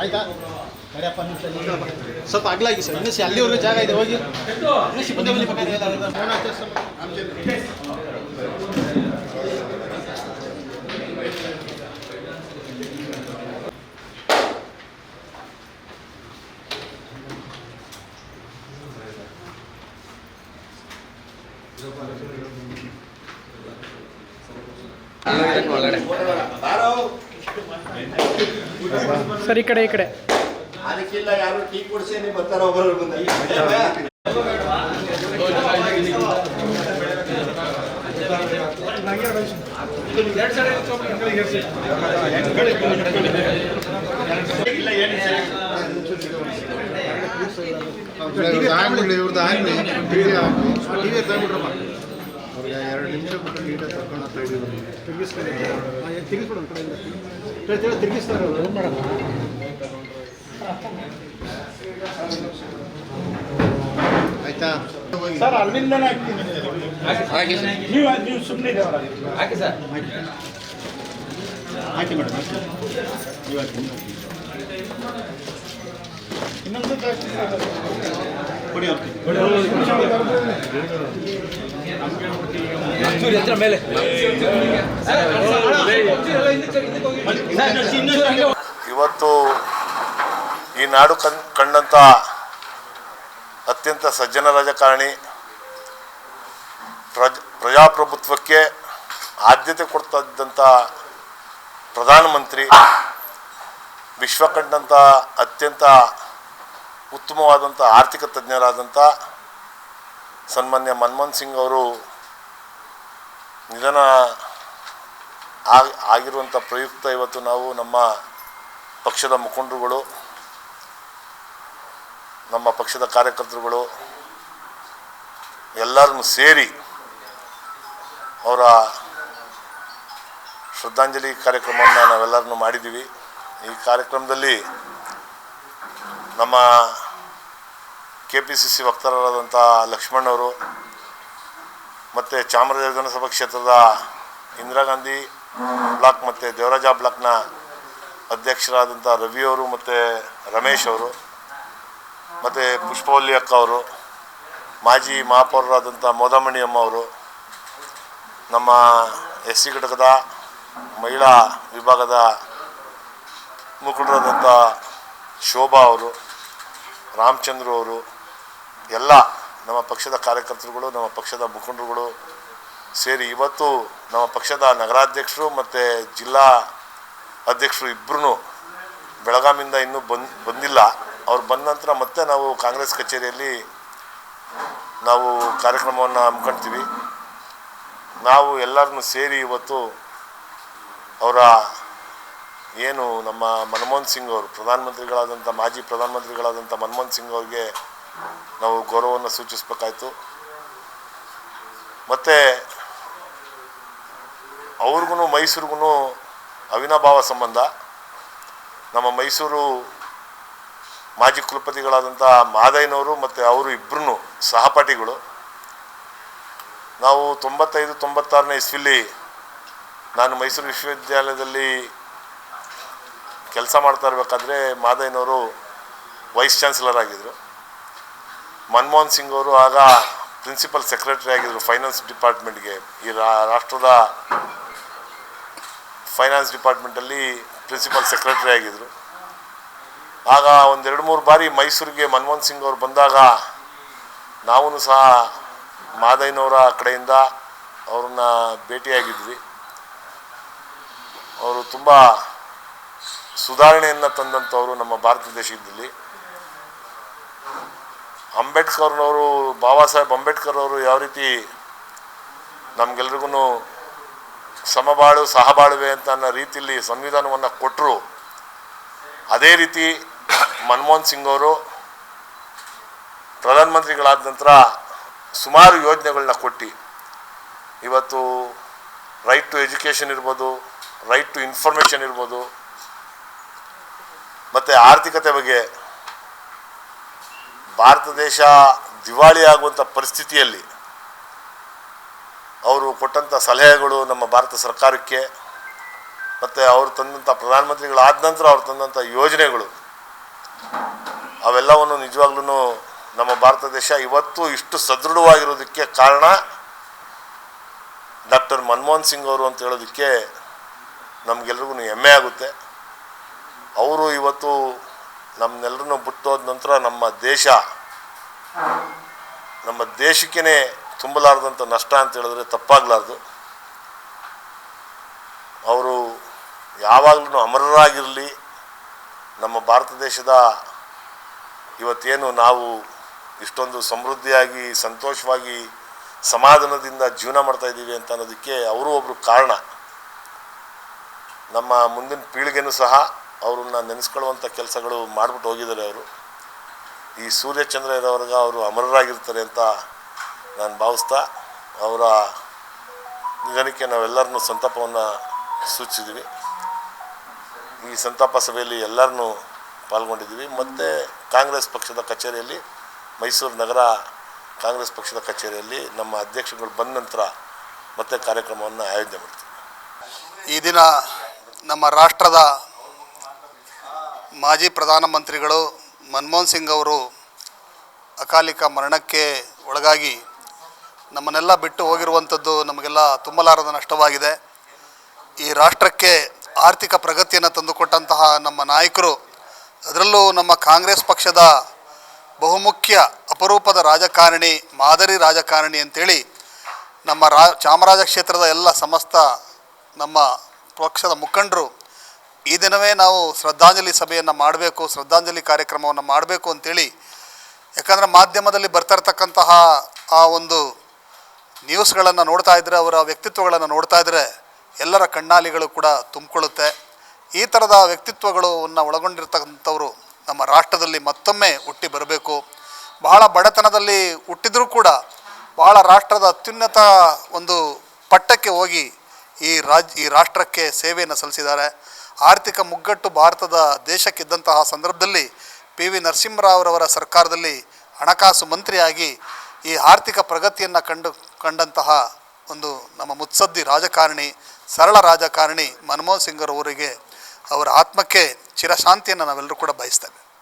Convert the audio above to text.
ಆಯ್ತಾ? ಸ್ವಲ್ಪ ಆಗ್ಲಾಗಿ ಸರ್ ಇನ್ನೂ ಅಲ್ಲಿ ಅಲ್ಲಿವರೆಗೂ ಜಾಗ ಇದೆ ಹೋಗಿ. ಇನ್ನೂ ಸರ್ ಈ ಕಡೆ ಈ ಕಡೆ. ಅದಕ್ಕಿಲ್ಲ ಯಾರು ಟೀ ಕುಡಿಸಿ ಬರ್ತಾರ ಒಬ್ಬರು ಬಂದ. ಇವ್ರದ್ದು ಆಗ್ಲಿ ಟಿವಿ ಅವ್ರಿಗೆ ಎರಡು ನಿಮಿಷ ಬಿಟ್ಟು ನೀಟಾಗಿ ತಗೊಂಡು ತಿರ್ಗಿಸ್ಕೊಂಡು ಹಾ, ತಿರ್ಗಿಸ್ತಾರೆ ಅವ್ರು. ಏನ್ ಮಾಡಮ್ಮ? ಆಯ್ತಾ ಸರ್ ಅಲ್ಲಿಂದನೇ ಹಾಕ್ತೀನಿ ನೀವು ನೀವು ಸುಮ್ಮನೆ ಹಾಕಿ ಮೇಡಮ್ ಹಾಕಿ. ಮೇಡಮ್ ಹಾಕಿ, ನೀವು ಹಾಕಿ. ಇನ್ನೊಂದು ಜಾಸ್ತಿ ಇವತ್ತು ಈ ನಾಡು ಕಣ್ ಕಂಡಂಥ ಅತ್ಯಂತ ಸಜ್ಜನ ರಾಜಕಾರಣಿ ಪ್ರಜ ಪ್ರಜಾಪ್ರಭುತ್ವಕ್ಕೆ ಆದ್ಯತೆ ಕೊಡ್ತಾ ಇದ್ದಂಥ ಪ್ರಧಾನಮಂತ್ರಿ ವಿಶ್ವ ಕಂಡಂಥ ಅತ್ಯಂತ ಉತ್ತಮವಾದಂಥ ಆರ್ಥಿಕ ತಜ್ಞರಾದಂಥ ಸನ್ಮಾನ್ಯ ಮನಮೋಹನ್ ಸಿಂಗ್ ಅವರು ನಿಧನ ಆಗಿ ಆಗಿರುವಂಥ ಪ್ರಯುಕ್ತ ಇವತ್ತು ನಾವು ನಮ್ಮ ಪಕ್ಷದ ಮುಖಂಡರುಗಳು, ನಮ್ಮ ಪಕ್ಷದ ಕಾರ್ಯಕರ್ತರುಗಳು, ಎಲ್ಲರನ್ನು ಸೇರಿ ಅವರ ಶ್ರದ್ಧಾಂಜಲಿ ಕಾರ್ಯಕ್ರಮವನ್ನು ನಾವೆಲ್ಲರನ್ನು ಮಾಡಿದ್ದೀವಿ. ಈ ಕಾರ್ಯಕ್ರಮದಲ್ಲಿ ನಮ್ಮ ಕೆ ಪಿ ಸಿ ಸಿ ವಕ್ತಾರರಾದಂಥ ಲಕ್ಷ್ಮಣ್ ಮತ್ತು ಚಾಮರಾಜ ವಿಧಾನಸಭಾ ಕ್ಷೇತ್ರದ ಇಂದಿರಾ ಗಾಂಧಿ ಬ್ಲಾಕ್ ಮತ್ತು ದೇವರಾಜ ಬ್ಲಾಕ್ನ ಅಧ್ಯಕ್ಷರಾದಂಥ ರವಿ ಅವರು ಮತ್ತು ರಮೇಶ್ ಅವರು ಮತ್ತು ಪುಷ್ಪವಲ್ಲಿ ಅಕ್ಕ ಅವರು, ಮಾಜಿ ಮಹಾಪೌರರಾದಂಥ ಮೋದಮಣಿ ಅಮ್ಮ ಅವರು, ನಮ್ಮ ಎಸ್ ಸಿ ಘಟಕದ ಮಹಿಳಾ ವಿಭಾಗದ ಮುಖಂಡರಾದಂಥ ಶೋಭಾ ಅವರು, ರಾಮಚಂದ್ರ ಅವರು ಎಲ್ಲ ನಮ್ಮ ಪಕ್ಷದ ಕಾರ್ಯಕರ್ತರುಗಳು, ನಮ್ಮ ಪಕ್ಷದ ಮುಖಂಡರುಗಳು ಸೇರಿ ಇವತ್ತು ನಮ್ಮ ಪಕ್ಷದ ನಗರಾಧ್ಯಕ್ಷರು ಮತ್ತು ಜಿಲ್ಲಾ ಅಧ್ಯಕ್ಷರು ಇಬ್ಬರೂ ಬೆಳಗಾಮಿಂದ ಇನ್ನೂ ಬಂದ್, ಬಂದಿಲ್ಲ. ಅವ್ರು ಬಂದ ನಂತರ ಮತ್ತೆ ನಾವು ಕಾಂಗ್ರೆಸ್ ಕಚೇರಿಯಲ್ಲಿ ನಾವು ಕಾರ್ಯಕ್ರಮವನ್ನು ಹಮ್ಮಿಕೊಳ್ತೀವಿ ನಾವು ಎಲ್ಲರನ್ನು ಸೇರಿ ಇವತ್ತು ಅವರ ಏನು ನಮ್ಮ ಮನಮೋಹನ್ ಸಿಂಗ್ ಅವರು, ಪ್ರಧಾನಮಂತ್ರಿಗಳಾದಂಥ, ಮಾಜಿ ಪ್ರಧಾನಮಂತ್ರಿಗಳಾದಂಥ ಮನಮೋಹನ್ ಸಿಂಗ್ ಅವ್ರಿಗೆ ನಾವು ಗೌರವವನ್ನು ಸೂಚಿಸಬೇಕಾಯಿತು. ಮತ್ತು ಅವ್ರಿಗೂ ಮೈಸೂರಿಗೂ ಅವಿನಾಭಾವ ಸಂಬಂಧ. ನಮ್ಮ ಮೈಸೂರು ಮಾಜಿ ಕುಲಪತಿಗಳಾದಂಥ ಮಾದಯ್ಯನವರು ಮತ್ತು ಅವರು ಇಬ್ಬರೂ ಸಹಪಾಠಿಗಳು. ನಾವು ತೊಂಬತ್ತೈದು, ತೊಂಬತ್ತಾರನೇ ಇಸ್ವಿಲಿ ನಾನು ಮೈಸೂರು ವಿಶ್ವವಿದ್ಯಾಲಯದಲ್ಲಿ ಕೆಲಸ ಮಾಡ್ತಾ ಇರಬೇಕಾದ್ರೆ ಮಾದಯ್ಯನವರು ವೈಸ್ ಚಾನ್ಸಲರ್ ಆಗಿದ್ದರು ಮನಮೋಹನ್ ಸಿಂಗ್ ಅವರು ಆಗ ಪ್ರಿನ್ಸಿಪಲ್ ಸೆಕ್ರೆಟರಿ ಆಗಿದ್ದರು ಫೈನಾನ್ಸ್ ಡಿಪಾರ್ಟ್ಮೆಂಟ್ಗೆ. ಈ ರಾಷ್ಟ್ರದ ಫೈನಾನ್ಸ್ ಡಿಪಾರ್ಟ್ಮೆಂಟಲ್ಲಿ ಪ್ರಿನ್ಸಿಪಲ್ ಸೆಕ್ರೆಟರಿ ಆಗಿದ್ದರು ಆಗ ಒಂದೆರಡು ಮೂರು ಬಾರಿ ಮೈಸೂರಿಗೆ ಮನಮೋಹನ್ ಸಿಂಗ್ ಅವರು ಬಂದಾಗ ನಾವೂ ಸಹ ಮಾದಯ್ಯನವರ ಕಡೆಯಿಂದ ಅವ್ರನ್ನ ಭೇಟಿಯಾಗಿದ್ವಿ. ಅವರು ತುಂಬ ಸುಧಾರಣೆಯನ್ನು ತಂದಂಥವರು ನಮ್ಮ ಭಾರತ ದೇಶದಲ್ಲಿ. ಅಂಬೇಡ್ಕರ್ನವರು, ಬಾಬಾ ಸಾಹೇಬ್ ಅಂಬೇಡ್ಕರ್ ಅವರು ಯಾವ ರೀತಿ ನಮಗೆಲ್ರಿಗೂ ಸಮಬಾಳು, ಸಹಬಾಳುವೆ ಅಂತ ಅನ್ನೋ ರೀತಿಯಲ್ಲಿ ಸಂವಿಧಾನವನ್ನು ಕೊಟ್ಟರು ಅದೇ ರೀತಿ ಮನಮೋಹನ್ ಸಿಂಗ್ ಅವರು ಪ್ರಧಾನಮಂತ್ರಿಗಳಾದ ನಂತರ ಸುಮಾರು ಯೋಜನೆಗಳನ್ನ ಕೊಟ್ಟು. ಇವತ್ತು ರೈಟ್ ಟು ಎಜುಕೇಷನ್ ಇರ್ಬೋದು ರೈಟ್ ಟು ಇನ್ಫಾರ್ಮೇಷನ್ ಇರ್ಬೋದು, ಮತ್ತು ಆರ್ಥಿಕತೆ ಬಗ್ಗೆ ಭಾರತ ದೇಶ ದಿವಾಳಿ ಆಗುವಂಥ ಪರಿಸ್ಥಿತಿಯಲ್ಲಿ ಅವರು ಕೊಟ್ಟಂಥ ಸಲಹೆಗಳು ನಮ್ಮ ಭಾರತ ಸರ್ಕಾರಕ್ಕೆ, ಮತ್ತು ಅವರು ತಂದಂಥ ಪ್ರಧಾನಮಂತ್ರಿಗಳಾದ ನಂತರ ಅವರು ತಂದಂಥ ಯೋಜನೆಗಳು, ಅವೆಲ್ಲವನ್ನು ನಿಜವಾಗ್ಲೂ ನಮ್ಮ ಭಾರತ ದೇಶ ಇವತ್ತು ಇಷ್ಟು ಸದೃಢವಾಗಿರೋದಕ್ಕೆ ಕಾರಣ ಡಾಕ್ಟರ್ ಮನಮೋಹನ್ ಸಿಂಗ್ ಅವರು ಅಂತ ಹೇಳೋದಕ್ಕೆ ನಮಗೆಲ್ರಿಗೂ ಹೆಮ್ಮೆ ಆಗುತ್ತೆ. ಅವರು ಇವತ್ತು ನಮ್ಮನ್ನೆಲ್ಲರನ್ನು ಬಿಟ್ಟೋದ ನಂತರ ನಮ್ಮ ದೇಶ, ನಮ್ಮ ದೇಶಕ್ಕೇ ತುಂಬಲಾರ್ದಂಥ ನಷ್ಟ ಅಂತ ಹೇಳಿದ್ರೆ ತಪ್ಪಾಗಲಾರ್ದು. ಅವರು ಯಾವಾಗಲೂ ಅಮರರಾಗಿರಲಿ. ನಮ್ಮ ಭಾರತ ದೇಶದ ಇವತ್ತೇನು ನಾವು ಇಷ್ಟೊಂದು ಸಮೃದ್ಧಿಯಾಗಿ, ಸಂತೋಷವಾಗಿ, ಸಮಾಧಾನದಿಂದ ಜೀವನ ಮಾಡ್ತಾ ಇದ್ದೀವಿ ಅಂತ ಅನ್ನೋದಕ್ಕೆ ಅವರು ಒಬ್ಬರು ಕಾರಣ. ನಮ್ಮ ಮುಂದಿನ ಪೀಳಿಗೆನೂ ಸಹ ಅವ್ರನ್ನ ನೆನೆಸ್ಕೊಳ್ಳುವಂಥ ಕೆಲಸಗಳು ಮಾಡಿಬಿಟ್ಟು ಹೋಗಿದ್ದಾರೆ ಅವರು. ಈ ಸೂರ್ಯಚಂದ್ರ ಇರೋವ್ರಿಗೆ ಅವರು ಅಮರರಾಗಿರ್ತಾರೆ ಅಂತ ನಾನು ಭಾವಿಸ್ತಾ ಅವರ ನಿಧನಕ್ಕೆ ನಾವೆಲ್ಲರನ್ನು ಸಂತಾಪವನ್ನು ಸೂಚಿಸಿದ್ವಿ. ಈ ಸಂತಾಪ ಸಭೆಯಲ್ಲಿ ಎಲ್ಲರನ್ನು ಪಾಲ್ಗೊಂಡಿದ್ದೀವಿ. ಮತ್ತು ಕಾಂಗ್ರೆಸ್ ಪಕ್ಷದ ಕಚೇರಿಯಲ್ಲಿ, ಮೈಸೂರು ನಗರ ಕಾಂಗ್ರೆಸ್ ಪಕ್ಷದ ಕಚೇರಿಯಲ್ಲಿ ನಮ್ಮ ಅಧ್ಯಕ್ಷಗಳು ಬಂದ ನಂತರ ಮತ್ತೆ ಕಾರ್ಯಕ್ರಮವನ್ನು ಆಯೋಜನೆ ಮಾಡ್ತೀವಿ. ಈ ದಿನ ನಮ್ಮ ರಾಷ್ಟ್ರದ ಮಾಜಿ ಪ್ರಧಾನಮಂತ್ರಿಗಳು ಮನಮೋಹನ್ ಸಿಂಗ್ ಅವರು ಅಕಾಲಿಕ ಮರಣಕ್ಕೆ ಒಳಗಾಗಿ ನಮ್ಮನ್ನೆಲ್ಲ ಬಿಟ್ಟು ಹೋಗಿರುವಂಥದ್ದು ನಮಗೆಲ್ಲ ತುಂಬಲಾರದ ನಷ್ಟವಾಗಿದೆ. ಈ ರಾಷ್ಟ್ರಕ್ಕೆ ಆರ್ಥಿಕ ಪ್ರಗತಿಯನ್ನು ತಂದುಕೊಟ್ಟಂತಹ ನಮ್ಮ ನಾಯಕರು, ಅದರಲ್ಲೂ ನಮ್ಮ ಕಾಂಗ್ರೆಸ್ ಪಕ್ಷದ ಬಹುಮುಖ್ಯ ಅಪರೂಪದ ರಾಜಕಾರಣಿ, ಮಾದರಿ ರಾಜಕಾರಣಿ ಅಂತೇಳಿ ನಮ್ಮ ರಾ, ಚಾಮರಾಜ ಕ್ಷೇತ್ರದ ಎಲ್ಲ ಸಮಸ್ತ ನಮ್ಮ ಪಕ್ಷದ ಮುಖಂಡರು ಈ ದಿನವೇ ನಾವು ಶ್ರದ್ಧಾಂಜಲಿ ಸಭೆಯನ್ನು ಮಾಡಬೇಕು, ಶ್ರದ್ಧಾಂಜಲಿ ಕಾರ್ಯಕ್ರಮವನ್ನು ಮಾಡಬೇಕು ಅಂತೇಳಿ, ಯಾಕಂದರೆ ಮಾಧ್ಯಮದಲ್ಲಿ ಬರ್ತಾ ಇರ್ತಕ್ಕಂತಹ ಆ ಒಂದು ನ್ಯೂಸ್ಗಳನ್ನು ನೋಡ್ತಾ ಇದ್ದರೆ ಅವರ ವ್ಯಕ್ತಿತ್ವಗಳನ್ನು ನೋಡ್ತಾ ಇದ್ದರೆ ಎಲ್ಲರ ಕಣ್ಣಾಲಿಗಳು ಕೂಡ ತುಂಬಿಕೊಳ್ಳುತ್ತೆ. ಈ ಥರದ ವ್ಯಕ್ತಿತ್ವಗಳನ್ನು ಒಳಗೊಂಡಿರ್ತಕ್ಕಂಥವರು ನಮ್ಮ ರಾಷ್ಟ್ರದಲ್ಲಿ ಮತ್ತೊಮ್ಮೆ ಹುಟ್ಟಿ ಬರಬೇಕು. ಬಹಳ ಬಡತನದಲ್ಲಿ ಹುಟ್ಟಿದರೂ ಕೂಡ ಬಹಳ ರಾಷ್ಟ್ರದ ಅತ್ಯುನ್ನತ ಒಂದು ಪಟ್ಟಕ್ಕೆ ಹೋಗಿ ಈ ರಾಜ್, ಈ ರಾಷ್ಟ್ರಕ್ಕೆ ಸೇವೆಯನ್ನು ಸಲ್ಲಿಸಿದ್ದಾರೆ. ಆರ್ಥಿಕ ಮುಗ್ಗಟ್ಟು ಭಾರತದ ದೇಶಕ್ಕಿದ್ದಂತಹ ಸಂದರ್ಭದಲ್ಲಿ ಪಿ ವಿ ನರಸಿಂಹರಾವ್ರವರ ಸರ್ಕಾರದಲ್ಲಿ ಹಣಕಾಸು ಮಂತ್ರಿಯಾಗಿ ಈ ಆರ್ಥಿಕ ಪ್ರಗತಿಯನ್ನು ಕಂಡು, ಕಂಡಂತಹ ಒಂದು ನಮ್ಮ ಮುತ್ಸದ್ದಿ ರಾಜಕಾರಣಿ, ಸರಳ ರಾಜಕಾರಣಿ ಮನಮೋಹನ್ ಸಿಂಗರವರಿಗೆ ಅವರ ಆತ್ಮಕ್ಕೆ ಚಿರಶಾಂತಿಯನ್ನು ನಾವೆಲ್ಲರೂ ಕೂಡ ಬಯಸ್ತೇವೆ.